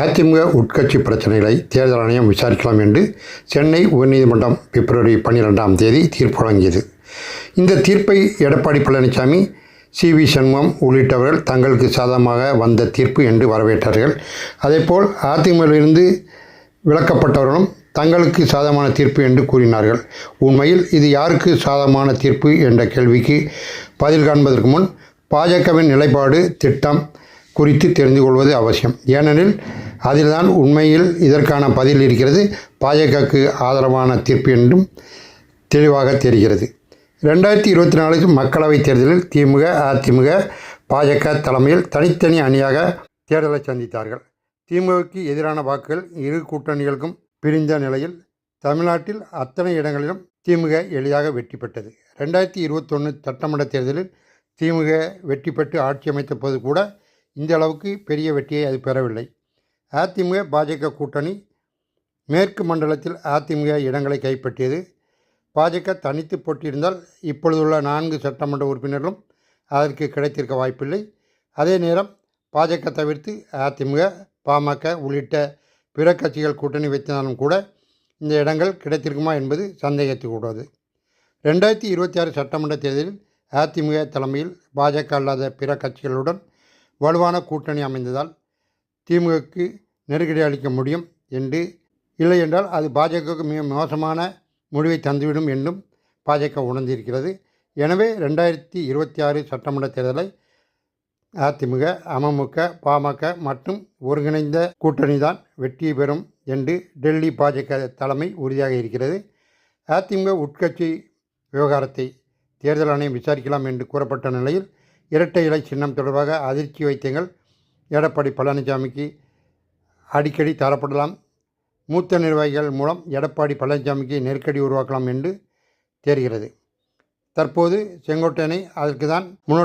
அதிமுக உட்கட்சி பிரச்சனைகளை தேர்தல் ஆணையம் விசாரிக்கலாம் என்று சென்னை உயர்நீதிமன்றம் பிப்ரவரி பன்னிரெண்டாம் தேதி தீர்ப்பு வழங்கியது. இந்த தீர்ப்பை எடப்பாடி பழனிசாமி சி வி சண்முகம் உள்ளிட்டவர்கள் தங்களுக்கு சாதகமாக வந்த தீர்ப்பு என்று வரவேற்றார்கள். அதேபோல் அதிமுகவிலிருந்து விலக்கப்பட்டவர்களும் தங்களுக்கு சாதகமான தீர்ப்பு என்று கூறினார்கள். உண்மையில் இது யாருக்கு சாதகமான தீர்ப்பு என்ற கேள்விக்கு பதில் காண்பதற்கு முன் பாஜகவின் நிலைப்பாடு திட்டம் குறித்து தெரிந்து கொள்வது அவசியம். ஏனெனில் அதில்தான் உண்மையில் இதற்கான பதில் இருக்கிறது. பாஜகவுக்கு ஆதரவான தீர்ப்பு என்றும் தெளிவாக தெரிகிறது. ரெண்டாயிரத்தி இருபத்தி நாலு மக்களவைத் தேர்தலில் திமுக அதிமுக பாஜக தலைமையில் தனித்தனி அணியாக தேர்தலை சந்தித்தார்கள். திமுகவுக்கு எதிரான வாக்குகள் இரு கூட்டணிகளுக்கும் பிரிந்த நிலையில் தமிழ்நாட்டில் அத்தனை இடங்களிலும் திமுக எளிதாக வெற்றி பெற்றது. ரெண்டாயிரத்தி இருபத்தொன்று சட்டமன்ற தேர்தலில் திமுக வெற்றி பெற்று ஆட்சி அமைத்த போது கூட இந்த அளவுக்கு பெரிய வெற்றியை அது பெறவில்லை. அதிமுக பாஜக கூட்டணி மேற்கு மண்டலத்தில் அதிமுக இடங்களை கைப்பற்றியது. பாஜக தனித்து போட்டியிருந்தால் இப்பொழுதுள்ள நான்கு சட்டமன்ற உறுப்பினர்களும் அதற்கு கிடைத்திருக்க வாய்ப்பில்லை. அதே நேரம் பாஜக தவிர்த்து அதிமுக பாமக உள்ளிட்ட பிற கட்சிகள் கூட்டணி வைத்தாலும் கூட இந்த இடங்கள் கிடைத்திருக்குமா என்பது சந்தேகத்துக்கூடாது ரெண்டாயிரத்தி இருபத்தி ஆறு சட்டமன்ற தேர்தலில் அதிமுக தலைமையில் பாஜக அல்லாத பிற கட்சிகளுடன் வலுவான கூட்டணி அமைந்ததால் திமுகவுக்கு நெருக்கடி அளிக்க முடியும் என்று இல்லை என்றால் அது பாஜகவுக்கு மிக மோசமான முடிவை தந்துவிடும் என்றும் பாஜக உணர்ந்திருக்கிறது. எனவே ரெண்டாயிரத்தி இருபத்தி ஆறு சட்டமன்ற தேர்தலை அதிமுக அமமுக பாமக மற்றும் ஒருங்கிணைந்த கூட்டணி தான் வெற்றி பெறும் என்று டெல்லி பாஜக தலைமை உறுதியாக இருக்கிறது. அதிமுக உட்கட்சி விவகாரத்தை தேர்தல் ஆணையம் விசாரிக்கலாம் என்று கூறப்பட்ட நிலையில் இரட்டை இலை சின்னம் தொடர்பாக அதிர்ச்சி வைத்தியங்கள் எடப்பாடி பழனிசாமிக்கு அடிக்கடி தரப்படலாம். மூத்த நிர்வாகிகள் மூலம் எடப்பாடி பழனிசாமிக்கு நெருக்கடி உருவாக்கலாம் என்று தெரிகிறது. தற்போது செங்கோட்டையனை அதற்கு தான் முன்னோ